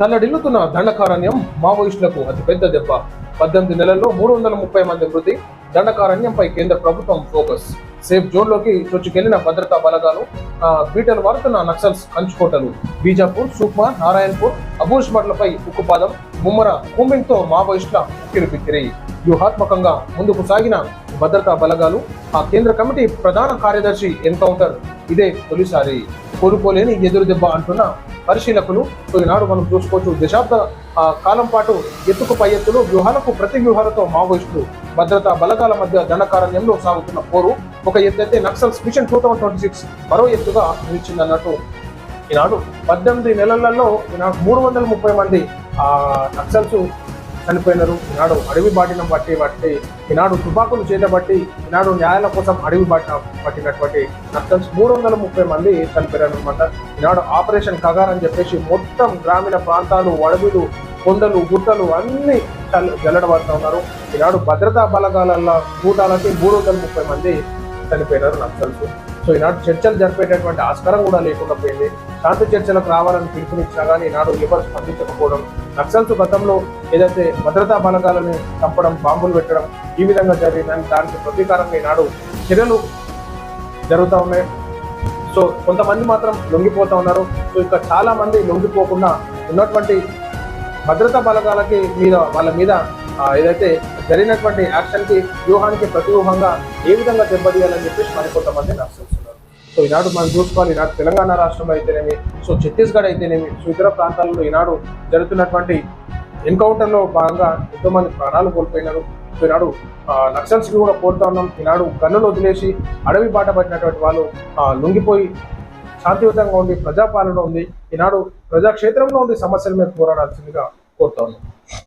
తల్లడిల్లుతున్న దండకారణ్యం మావోయిస్టులకు అతిపెద్ద దెబ్బ. పద్దెనిమిది నెలల్లో మూడు వందల ముప్పై మంది మృతి దండకారణ్యంపై కేంద్ర ప్రభుత్వం ఫోకస్. సేఫ్ జోన్లోకి చొచ్చుకెళ్ళిన భద్రతా బలగాలు ఆ, బీటలు వారుతున్న నక్సల్స్ కంచుకోటలు. బీజాపూర్ సూక్మా నారాయణపూర్ అబూష్మట్లపై ఉక్కుపాదం ముమ్మర కూంబింగ్తో మావోయిస్టుల ఉక్కిరిబిక్కిరి వ్యూహాత్మకంగా ముందుకు సాగిన భద్రతా బలగాలు ఆ కేంద్ర కమిటీ ప్రధాన కార్యదర్శి ఎన్కౌంటర్ ఇదే తొలిసారి. కోరుకోలేని ఎదురు దెబ్బ అంటున్న పరిశీలకులు ఈనాడు మనం చూసుకోవచ్చు దశాబ్ద ఆ, కాలం పాటు ఎత్తుకు పై ఎత్తులు వ్యూహాలకు ప్రతి వ్యూహాలతో మావోయిస్టులు భద్రతా బలగాల మధ్య దండకారణ్యంలో సాగుతున్న పోరు. ఒక ఎత్తు అయితే Naxals mission two thousand twenty six మరో ఎత్తుగా నిలిచిందన్నట్టు ఈనాడు పద్దెనిమిది నెలలలో ఈనాడు మూడు వందల ముప్పై మంది నక్సల్స్ చనిపోయినారు. ఈనాడు అడవి బాటిన బట్టి బట్టి ఈనాడు తుపాకులు చేతబట్టి ఈనాడు న్యాయాల కోసం అడవి బాటిన పట్టినటువంటి నక్సల్స్ మూడు వందల ముప్పై మంది చనిపోయారనమాట ఈనాడు ఆపరేషన్ కగార్ అని చెప్పేసి మొత్తం గ్రామీణ ప్రాంతాలు అడవులు కొండలు గుట్టలు అన్ని చల్ జల్లడబడుతూ ఉన్నారు. ఈనాడు భద్రతా బలగాల కూటాలకి మూడు వందల ముప్పై మంది చనిపోయినారు నక్సల్స్. సో ఈనాడు చర్చలు జరిపేటటువంటి ఆస్కారం కూడా లేకుండా పోయింది. శాంతి చర్చలకు రావాలని పిలుపునిచ్చినా కానీ ఈనాడు ఎవరు స్పందించకపోవడం నక్సల్స్ గతంలో ఏదైతే భద్రతా బలగాలని చంపడం బాంబులు పెట్టడం ఈ విధంగా జరిగిందని దానికి ప్రతీకారంగా ఈనాడు చర్యలు జరుగుతూ ఉన్నాయి. సో కొంతమంది మాత్రం లొంగిపోతూ ఉన్నారు. సో ఇక చాలా మంది లొంగిపోకుండా ఉన్నటువంటి భద్రతా బలగాలకి మీద వాళ్ళ మీద ఏదైతే జరిగినటువంటి యాక్షన్కి వ్యూహానికి ప్రతివ్యూహంగా ఏ విధంగా దెబ్బతీయాలని చెప్పేసి మరి కొంతమంది నడుస్తున్నారు సో ఈనాడు మనం చూసుకోవాలి. ఈనాడు తెలంగాణ రాష్ట్రంలో అయితేనేమి సో ఛత్తీస్గఢ్ అయితేనేమి సో ఇతర ప్రాంతాల్లో ఈనాడు జరుగుతున్నటువంటి ఎన్కౌంటర్లో భాగంగా ఎంతో మంది ప్రాణాలు కోల్పోయినారు. సో ఈనాడు నక్సల్స్కి కూడా కోరుతా ఉన్నాం. ఈనాడు గన్నులు వదిలేసి అడవి బాట పట్టినటువంటి వాళ్ళు లొంగిపోయి శాంతియుతంగా ఉండి ప్రజాపాలన ఉంది ఈనాడు ప్రజాక్షేత్రంలో ఉండి సమస్యల మీద పోరాడాల్సిందిగా కోరుతా ఉన్నాం.